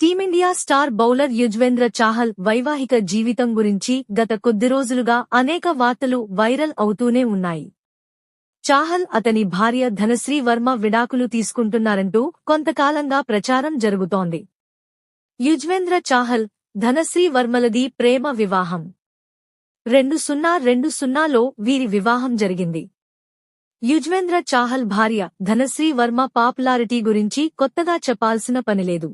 Team India star bowler Yuzvendra Chahal వైవాహిక జీవితం గురించి గత కొద్ది రోజులుగా అనేక వార్తలు వైరల్ అవుతూనే ఉన్నాయి. చాహల్ అతని భార్య ధనశ్రీ వర్మ విడాకులు తీసుకుంటున్నారంటూ కొంతకాలంగా ప్రచారం జరుగుతోంది. యుజ్వేంద్ర చాహల్ ధనశ్రీ వర్మలది ప్రేమ వివాహం. రెండు సున్నా రెండు సున్నాలో వీరి వివాహం జరిగింది. యుజ్వేంద్ర చాహల్ భార్య ధనశ్రీ వర్మ పాపులారిటీ గురించి కొత్తగా చెప్పాల్సిన పనిలేదు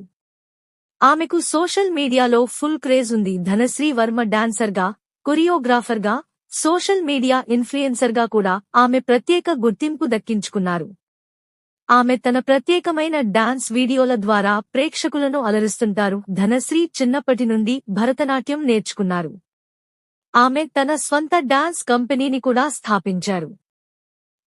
ఆమెకు సోషల్ మీడియాలో ఫుల్ క్రేజ్ ఉంది. ధనశ్రీ వర్మ డాన్సర్గా కొరియోగ్రాఫర్గా సోషల్ మీడియా ఇన్ఫ్లుయెన్సర్గా కూడా ఆమె ప్రత్యేక గుర్తింపు దక్కించుకున్నారు. ఆమె తన ప్రత్యేకమైన డాన్స్ వీడియోల ద్వారా ప్రేక్షకులను అలరిస్తుంటారు. ధనశ్రీ చిన్నప్పటి నుండి భరతనాట్యం నేర్చుకున్నారు. ఆమె తన స్వంత డాన్స్ కంపెనీని కూడా స్థాపించారు.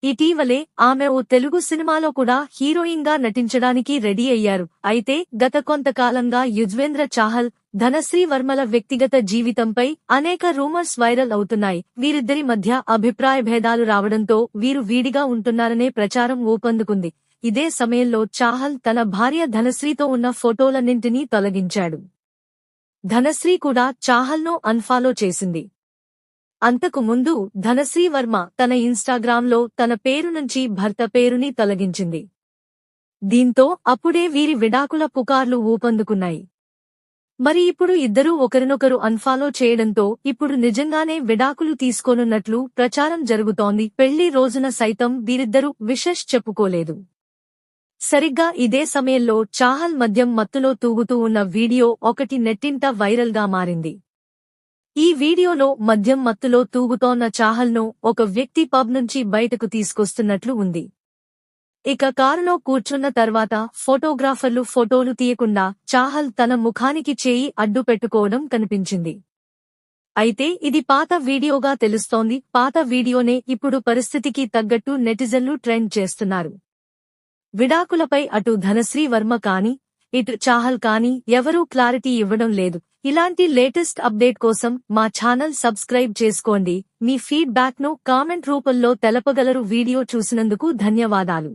ఇటీవలే ఆమె ఓ తెలుగు సినిమాలో కూడా హీరోయిన్గా నటించడానికి రెడీ అయ్యారు. అయితే గత కొంతకాలంగా యుజ్వేంద్ర చాహల్ ధనశ్రీ వర్మల వ్యక్తిగత జీవితంపై అనేక రూమర్స్ వైరల్ అవుతున్నాయి. వీరిద్దరి మధ్య అభిప్రాయ భేదాలు రావడంతో వీరు వీడిగా ఉంటున్నారనే ప్రచారం ఊపందుకుంది. ఇదే సమయంలో చాహల్ తన భార్య ధనశ్రీతో ఉన్న ఫోటోలన్నింటినీ తొలగించాడు. ధనశ్రీ కూడా చాహల్ను అన్ఫాలో చేసింది. అంతకు ముందు ధనశ్రీ వర్మ తన ఇన్స్టాగ్రామ్లో తన పేరు నుంచి భర్త పేరుని తొలగించింది. దీంతో అప్పుడే వీరి విడాకుల పుకార్లు ఊపందుకున్నాయి. మరి ఇప్పుడు ఇద్దరూ ఒకరినొకరు అన్ఫాలో చేయడంతో ఇప్పుడు నిజంగానే విడాకులు తీసుకోనున్నట్లు ప్రచారం జరుగుతోంది. పెళ్ళి రోజున సైతం వీరిద్దరూ విషెష్ చెప్పుకోలేదు. సరిగ్గా ఇదే సమయంలో చాహల్ మద్యం మత్తులో తూగుతూ ఉన్న వీడియో ఒకటి నెట్టింట వైరల్గా మారింది. ఈ వీడియోలో మద్యం మత్తులో తూగుతోన్న చాహల్ను ఒక వ్యక్తి పబ్ నుంచి బయటకు తీసుకొస్తున్నట్లు ఉంది. ఇక కారులో కూర్చున్న తర్వాత ఫోటోగ్రాఫర్లు ఫోటోలు తీయకుండా చాహల్ తన ముఖానికి చేయి అడ్డు పెట్టుకోవడం కనిపించింది. అయితే ఇది పాత వీడియోగా తెలుస్తోంది. పాత వీడియోనే ఇప్పుడు పరిస్థితికి తగ్గట్టు నెటిజన్లు ట్రెండ్ చేస్తున్నారు. విడాకులపై అటు ధనశ్రీ వర్మ కాని ఇటు చాహల్ కానీ ఎవరూ క్లారిటీ ఇవ్వడం లేదు. ఇలాంటి లేటెస్ట్ అప్డేట్ కోసం మా ఛానల్ సబ్స్క్రైబ్ చేసుకోండి. మీ ఫీడ్బ్యాక్ను కామెంట్ రూపంలో తెలపగలరు వీడియో చూసినందుకు ధన్యవాదాలు.